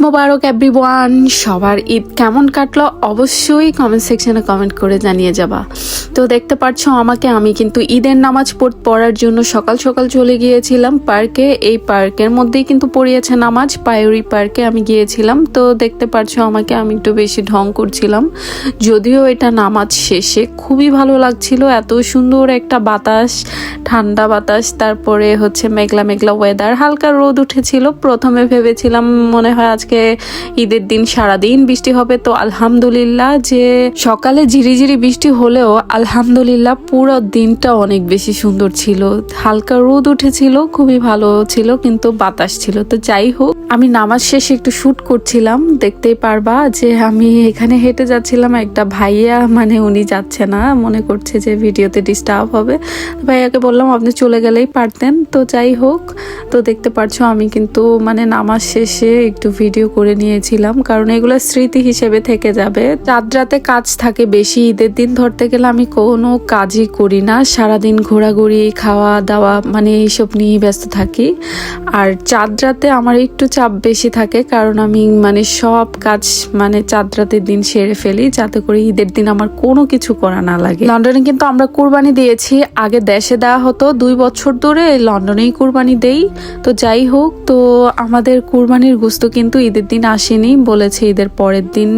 মোবারক everyone সবার ঈদ কেমন কাটলো অবশ্যই কমেন্ট সেকশনে কমেন্ট করে জানিয়ে যাবা। তো দেখতে পাচ্ছ আমাকে, আমি কিন্তু ঈদের নামাজ পড়- পড়ার জন্য সকাল সকাল চলে গিয়েছিলাম পার্কে। এই পার্কের মধ্যেই কিন্তু পড়িয়েছে নামাজ, পায়ুরি পার্কে আমি গিয়েছিলাম। তো দেখতে পাচ্ছ আমাকে, আমি একটু বেশি ঢং করছিলাম। যদিও এটা নামাজ শেষে খুবই ভালো লাগছিল, এত সুন্দর একটা বাতাস, ঠান্ডা বাতাস। তারপরে হচ্ছে মেঘলা মেঘলা ওয়েদার হালকা রোদ উঠেছিল। প্রথমে ভেবেছিলাম মনে হয় আজকে ঈদের দিন সারাদিন বৃষ্টি হবে। তো আলহামদুলিল্লাহ যে সকালে ঝিরিঝিরি বৃষ্টি হলেও আলহামদুলিল্লাহ পুরো দিনটা অনেক বেশি সুন্দর ছিল। হালকা রোদ উঠেছিল, খুবই ভালো ছিল, কিন্তু বাতাস ছিল। তো যাই হোক আমি নামাজ শেষে একটু শ্যুট করছিলাম, দেখতেই পারবা যে আমি এখানে হেঁটে যাচ্ছিলাম, একটা ভাইয়া মানে উনি যাচ্ছে না, মনে করছে যে ভিডিওতে ডিস্টার্ব হবে। ভাইয়াকে বললাম, আপনি চলে গেলেই পারতেন। তো যাই হোক, তো দেখতে পারছ আমি কিন্তু মানে নামাজ শেষে একটু ভিডিও করে নিয়েছিলাম, কারণ এগুলো স্মৃতি হিসেবে থেকে যাবে। রাত রাতে কাজ থাকে বেশি, ঈদের দিন ধরতে গেলে আমি কোনো কাজই করি না। সারাদিন ঘোরাঘুরি খাওয়া দাওয়া মানে এইসব নিয়েই ব্যস্ত থাকি। আর চাঁদ রাতে আমার একটু চাপ বেশি থাকে, কারণ আমি মানে সব কাজ মানে চাঁদ রাতের দিন সেরে ফেলি, যাতে করে ঈদের দিন আমার কোনো কিছু করা না লাগে। লন্ডনে কিন্তু আমরা কুরবানি দিয়েছি, আগে দেশে দেওয়া হতো, দুই বছর ধরে লন্ডনেই কুরবানি দেই। তো যাই হোক, তো আমাদের কুরবানির গুস্ত কিন্তু ঈদের দিন আসেনি, বলেছে ঈদের পরের দিন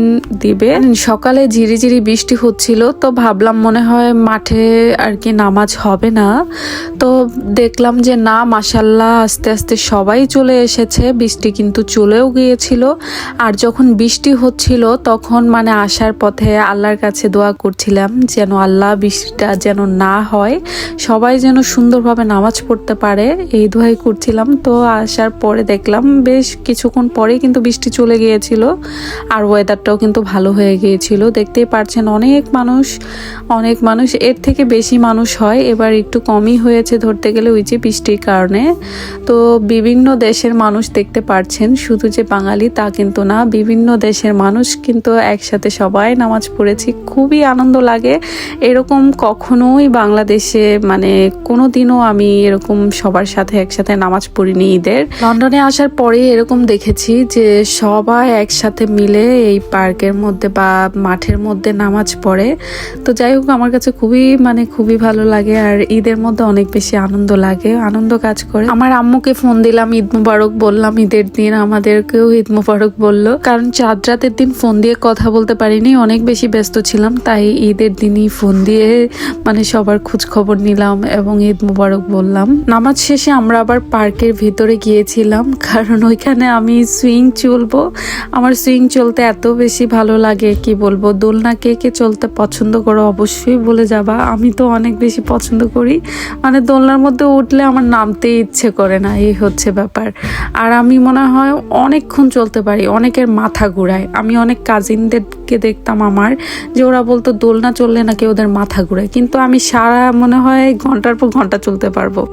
দিবে। সকালে ঝিরিঝিরি বৃষ্টি হচ্ছিল, তো ভাবলাম মনে হয় মাঠে আর কি নামাজ হবে না। তো দেখলাম যে না মাসাল্লাহ আস্তে আস্তে সবাই চলে এসেছে, বৃষ্টি কিন্তু চলেও গিয়েছিল। আর যখন বৃষ্টি হচ্ছিল, তখন মানে আসার পথে আল্লাহর কাছে দোয়া করছিলাম যেন আল্লাহ বৃষ্টিটা যেন না হয়, সবাই যেন সুন্দরভাবে নামাজ পড়তে পারে, এই দোয়াই করছিলাম। তো আসার পরে দেখলাম বেশ কিছুক্ষণ পরেই কিন্তু বৃষ্টি চলে গিয়েছিল, আর ওয়েদারটাও কিন্তু ভালো হয়ে গিয়েছিল। দেখতেই পারছেন অনেক মানুষ অনেক মানুষ, এর থেকে বেশি মানুষ হয়, এবার একটু কমই হয়েছে ধরতে গেলে ওই যে বৃষ্টির কারণে। তো বিভিন্ন দেশের মানুষ দেখতে পারছেন শুধু যে বাঙালি তা কিন্তু না, বিভিন্ন দেশের মানুষ কিন্তু একসাথে সবাই নামাজ পড়েছি, খুবই আনন্দ লাগে। এরকম কখনোই বাংলাদেশে মানে কোনো দিনও আমি এরকম সবার সাথে একসাথে নামাজ পড়িনি ঈদের। লন্ডনে আসার পরে এরকম দেখেছি যে সবাই একসাথে মিলে এই পার্কের মধ্যে বা মাঠের মধ্যে নামাজ পড়ে। তো যাই হোক, আমার কাছে খুবই মানে খুবই ভালো লাগে আর ঈদের মধ্যে অনেক বেশি আনন্দ লাগে, আনন্দ কাজ করে। আমার আম্মুকে ফোন দিলাম, ঈদ মুবারক বললাম ঈদের দিন আমাদেরকেও ঈদ মুবারক বলল। কারণ চাঁদ রাতের দিন ফোন দিয়ে কথা বলতে পারিনি, অনেক বেশি ব্যস্ত ছিলাম, তাই ঈদের দিনই ফোন দিয়ে মানে সবার খোঁজ খবর নিলাম এবং ঈদ মুবারক বললাম। নামাজ শেষে আমরা আবার পার্কের ভিতরে গিয়েছিলাম, কারণ ওইখানে আমি সুইং চলবো। আমার সুইং চলতে এত বেশি ভালো লাগে, কি বলব? দোলনা কে কে চলতে পছন্দ করো অবশ্যই বলে যাবা। আমি তো অনেক বেশি পছন্দ করি। মানে দোলনার মধ্যে উঠলে আমার নামতে ইচ্ছে করে না, এই হচ্ছে ব্যাপার। আর আমি মনে হয় অনেকক্ষণ চলতে পারি, অনেকের মাথা ঘুরায়। আমি অনেক কাজিনদেরকে দেখতাম আমার, যে ওরা বলতো, দোলনা চললে নাকি ওদের মাথা ঘুরায়? কিন্তু আমি সারা মনে হয় ঘণ্টার পর ঘণ্টা চলতে পারব।